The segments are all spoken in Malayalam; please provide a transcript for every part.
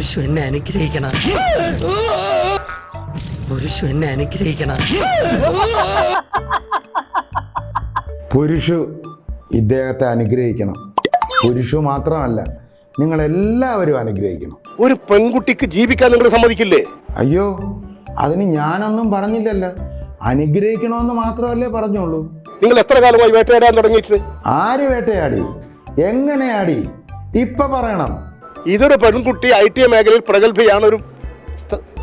പുരുഷു എന്നെ അനുഗ്രഹിക്കണം. പുരുഷു എന്നെ അനുഗ്രഹിക്കണം. പുരുഷു ഇദ്ദേഹത്തെ അനുഗ്രഹിക്കണം. പുരുഷു മാത്രമല്ല നിങ്ങൾ എല്ലാവരും അനുഗ്രഹിക്കണം. ഒരു പെൺകുട്ടിക്ക് ജീവിക്കാൻ നിങ്ങൾ സമ്മതിക്കില്ലേ? അയ്യോ അതിന് ഞാനൊന്നും പറഞ്ഞില്ലല്ലോ. അനുഗ്രഹിക്കണമെന്ന് മാത്രമല്ലേ പറഞ്ഞോളൂ നിങ്ങൾ എത്ര കാലമായി വേട്ടയാടാൻ തുടങ്ങിയിട്ട്? ആര് വേട്ടയാടി? എങ്ങനെയാടി? ഇപ്പൊ പറയണം. ഇതൊരു പെൺകുട്ടി ഐ ടി മേഖലയിൽ പ്രഗത്ഭയാണ് ഒരു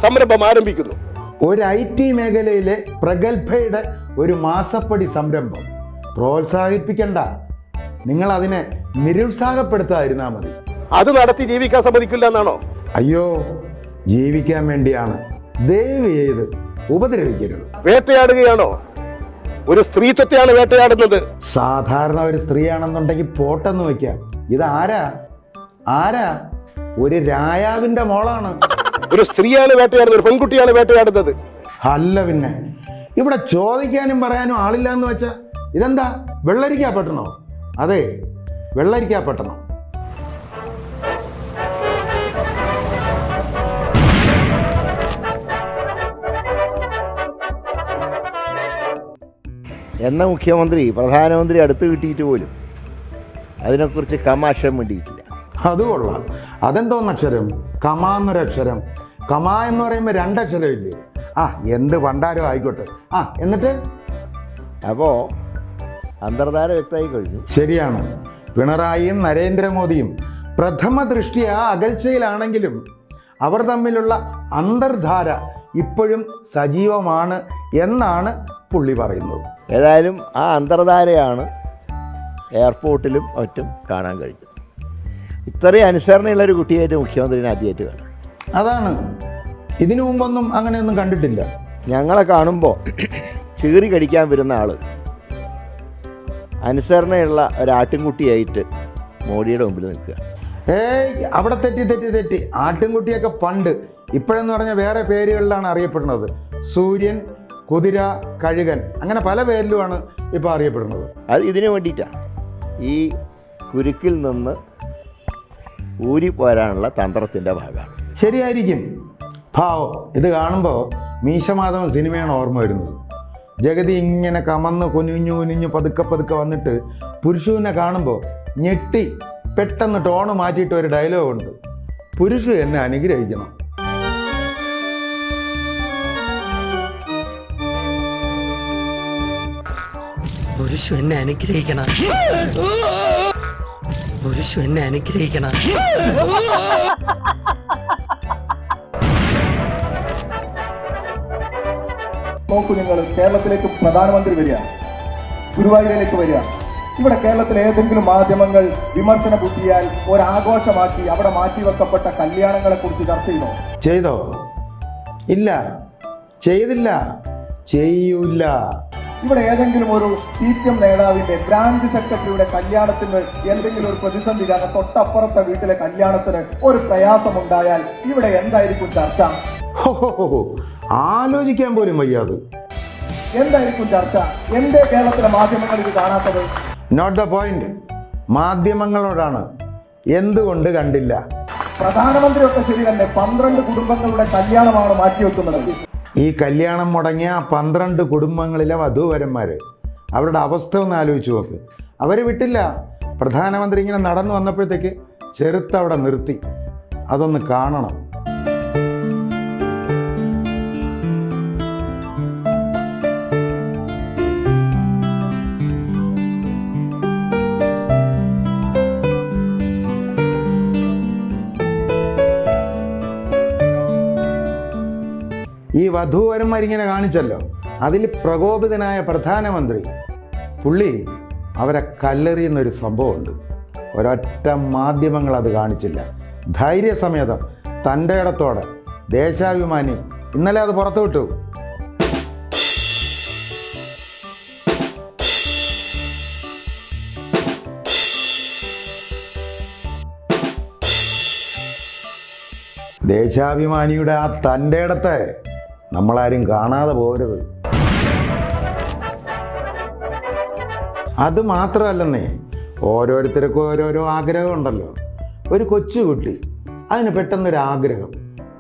സംരംഭം ആരംഭിക്കുന്നു. ഒരു ഐ ടി മേഖലയിലെ പ്രഗത്ഭയുടെ ഒരു മാസപ്പടി സംരംഭം. പ്രോത്സാഹിപ്പിക്കണ്ട. നിങ്ങൾ അതിനെ നിരുത്സാഹപ്പെടുത്താതിരുന്നാൽ മതി. അത് നടത്തി ജീവിക്കാൻ സമ്മതിക്കില്ല എന്നാണോ? അയ്യോ ജീവിക്കാൻ വേണ്ടിയാണ്. ദയവ് ചെയ്ത് ഉപദ്രവിക്കരുത്. വേട്ടയാടുകയാണോ? ഒരു സ്ത്രീത്വത്തെയാണ് വേട്ടയാടുന്നത്. സാധാരണ ഒരു സ്ത്രീയാണെന്നുണ്ടെങ്കിൽ പോട്ടെന്ന് വയ്ക്കാം. ഇത് ആരാ? ഒരു രായാവിന്റെ മോളാണ്. ഒരു സ്ത്രീയാണ് വേട്ടയാടുന്നത് ഒരു പെൺകുട്ടിയാണ് വേട്ടയാടുന്നത്. അല്ല പിന്നെ. ഇവിടെ ചോദിക്കാനും പറയാനും ആളില്ല എന്ന് വെച്ചാ ഇതെന്താ? വെള്ളരിക്കാ പട്ടണോ അതെ വെള്ളരിക്കാ പട്ടണം എന്ന മുഖ്യമന്ത്രി പ്രധാനമന്ത്രി അടുത്ത് കിട്ടിയിട്ട് പോലും അതിനെക്കുറിച്ച് കമാശം വേണ്ടിയിട്ടില്ല അത് കൊള്ളാം അതെന്തോന്ന് അക്ഷരം? കമാ എന്നൊരു അക്ഷരം. കമാ എന്ന് പറയുമ്പോൾ രണ്ടക്ഷരം ഇല്ലേ ആ എന്ത് പണ്ടാരോ ആയിക്കോട്ടെ. ആ എന്നിട്ട്? അപ്പോൾ അന്തർധാര വ്യക്തമായി കഴിഞ്ഞു. ശരിയാണ്. പിണറായിയും നരേന്ദ്രമോദിയും പ്രഥമ ദൃഷ്ടിയ അകൽച്ചയിലാണെങ്കിലും അവർ തമ്മിലുള്ള അന്തർധാര ഇപ്പോഴും സജീവമാണ് എന്നാണ് പുള്ളി പറയുന്നത്. ഏതായാലും ആ അന്തർധാരയാണ് എയർപോർട്ടിലും മറ്റും കാണാൻ കഴിഞ്ഞത്. ഇത്രയും അനുസരണയുള്ള ഒരു കുട്ടിയായിട്ട് മുഖ്യമന്ത്രിനെ ആദ്യമായിട്ട് കാണാം. അതാണ്. ഇതിനു മുമ്പൊന്നും അങ്ങനെയൊന്നും കണ്ടിട്ടില്ല. ഞങ്ങളെ കാണുമ്പോൾ ചീറി കടിക്കാൻ വരുന്ന ആൾ അനുസരണയുള്ള ഒരാട്ടിൻകുട്ടിയായിട്ട് മോഡിയുടെ മുമ്പിൽ നിൽക്കുക. ഏയ് അവിടെ തെറ്റി തെറ്റി തെറ്റി. ആട്ടിൻകുട്ടിയൊക്കെ പണ്ട്. ഇപ്പോഴെന്ന് പറഞ്ഞാൽ വേറെ പേരുകളിലാണ് അറിയപ്പെടുന്നത്. സൂര്യൻ കുതിര കഴുകൻ. അങ്ങനെ പല പേരിലുമാണ് ഇപ്പോൾ അറിയപ്പെടുന്നത്. അത് ഇതിനു വേണ്ടിയിട്ടാണ് ഈ കുരുക്കിൽ നിന്ന് ഊരിപ്പോരാനുള്ള തന്ത്രത്തിന്റെ ഭാഗമാണ്. ശരിയായിരിക്കും. ഭാവം ഇത് കാണുമ്പോൾ മീശമാധവൻ സിനിമയാണ് ഓർമ്മ വരുന്നത്. ജഗതി ഇങ്ങനെ കമന്ന് കുനിഞ്ഞു കുനിഞ്ഞു പതുക്കെ പതുക്കെ വന്നിട്ട് പുരുഷുവിനെ കാണുമ്പോൾ ഞെട്ടി പെട്ടെന്ന് ടോണ് മാറ്റിയിട്ട് ഒരു ഡയലോഗ് ഉണ്ട്. പുരുഷു എന്നെ അനുഗ്രഹിക്കണം. പുരുഷു എന്നെ അനുഗ്രഹിക്കണം. പുരുഷു എന്നെ അനുഗ്രഹിക്കണം. നോക്കൂ നിങ്ങൾ കേരളത്തിലേക്ക് പ്രധാനമന്ത്രി വരിക. ഗുരുവായൂരിലേക്ക് വരിക. ഇവിടെ കേരളത്തിലെ ഏതെങ്കിലും മാധ്യമങ്ങൾ വിമർശന ബുദ്ധിയാൽ ഒരാഘോഷമാക്കി അവിടെ മാറ്റി വെക്കപ്പെട്ട കല്യാണങ്ങളെ കുറിച്ച് ചർച്ച ചെയ്തോ? ചെയ്തോ? ഇല്ല. ചെയ്തില്ല. ചെയ്യൂല. ഇവിടെ ഏതെങ്കിലും ഒരു സി പി എം നേതാവിന്റെ ബ്രാഞ്ച് സെക്രട്ടറിയുടെ കല്യാണത്തിന് എന്തെങ്കിലും ഒരു പ്രതിസന്ധി കാരണം തൊട്ടപ്പുറത്തെ വീട്ടിലെ കല്യാണത്തിന് ഒരു പ്രയാസം ഉണ്ടായാൽ ഇവിടെ എന്തായിരിക്കും ചർച്ച. ആലോചിക്കാൻ പോലും വയ്യാതെ. എന്തായിരിക്കും ചർച്ച? എന്റെ കേരളത്തിലെ മാധ്യമങ്ങൾ ഇത് കാണാത്തത്? നോട്ട് ദ പോയിന്റ് മാധ്യമങ്ങളോടാണ് എന്തുകൊണ്ട് കണ്ടില്ല. പ്രധാനമന്ത്രിയൊക്കെ ശരി തന്നെ പന്ത്രണ്ട് കുടുംബങ്ങളുടെ കല്യാണമാണ് മാറ്റിവെക്കുന്നത്. ഈ കല്യാണം മുടങ്ങിയ പന്ത്രണ്ട് കുടുംബങ്ങളിലെ വധൂവരന്മാർ അവരുടെ അവസ്ഥ ഒന്ന് ആലോചിച്ച് നോക്ക്. അവർ വിട്ടില്ല. പ്രധാനമന്ത്രി ഇങ്ങനെ നടന്നു വന്നപ്പോഴത്തേക്ക് ചെറുത്ത് അവിടെ നിർത്തി. അതൊന്ന് കാണണം. ഈ വധൂവരന്മാരിങ്ങനെ കാണിച്ചല്ലോ. അതിൽ പ്രകോപിതനായ പ്രധാനമന്ത്രി. പുള്ളി അവരെ കല്ലെറിയുന്നൊരു സംഭവമുണ്ട്. ഒരൊറ്റ മാധ്യമങ്ങൾ അത് കാണിച്ചില്ല. ധൈര്യസമേതം തന്റെ ഇടത്തോടെ ദേശാഭിമാനി ഇന്നലെ അത് പുറത്തു വിട്ടു. ദേശാഭിമാനിയുടെ ആ തന്റെ ഇടത്തെ നമ്മളാരും കാണാതെ പോരുത് അത് മാത്രമല്ലെന്നേ ഓരോരുത്തർക്കും ഓരോരോ ആഗ്രഹം ഉണ്ടല്ലോ. ഒരു കൊച്ചുകുട്ടി അതിന് പെട്ടെന്നൊരു ആഗ്രഹം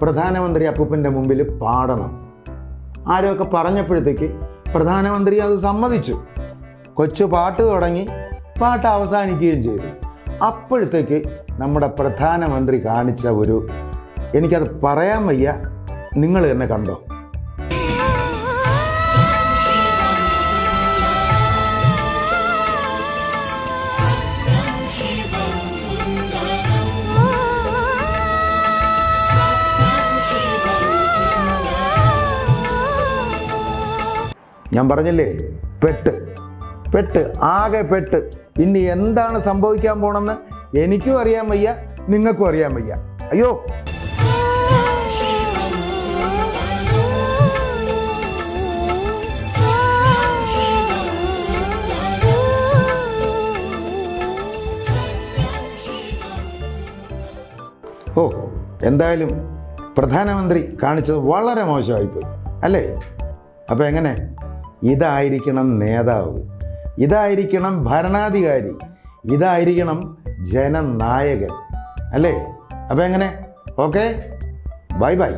പ്രധാനമന്ത്രി അപ്പൂപ്പന്റെ മുമ്പിൽ പാടണം. ആരൊക്കെ പറഞ്ഞപ്പോഴത്തേക്ക് പ്രധാനമന്ത്രി അത് സമ്മതിച്ചു. കൊച്ചു പാട്ട് തുടങ്ങി പാട്ട് അവസാനിക്കുകയും ചെയ്തു. അപ്പോഴത്തേക്ക് നമ്മുടെ പ്രധാനമന്ത്രി കാണിച്ച ഒരു എനിക്കത് പറയാൻ വയ്യ. നിങ്ങൾ തന്നെ കണ്ടോ? ഞാൻ പറഞ്ഞില്ലേ? പെട്ട്. പെട്ട്. ആകെ പെട്ട്. ഇനി എന്താണ് സംഭവിക്കാൻ പോണെന്ന് എനിക്കും അറിയാൻ വയ്യ നിങ്ങൾക്കും അറിയാൻ വയ്യ. അയ്യോ. ഓ എന്തായാലും പ്രധാനമന്ത്രി കാണിച്ചത് വളരെ മോശമായിപ്പോയി. അല്ലേ? അപ്പോൾ എങ്ങനെ? ഇതായിരിക്കണം നേതാവ്. ഇതായിരിക്കണം ഭരണാധികാരി. ഇതായിരിക്കണം ജനനായകൻ. അല്ലേ? അപ്പോൾ എങ്ങനെ? ഓക്കെ? Bye bye.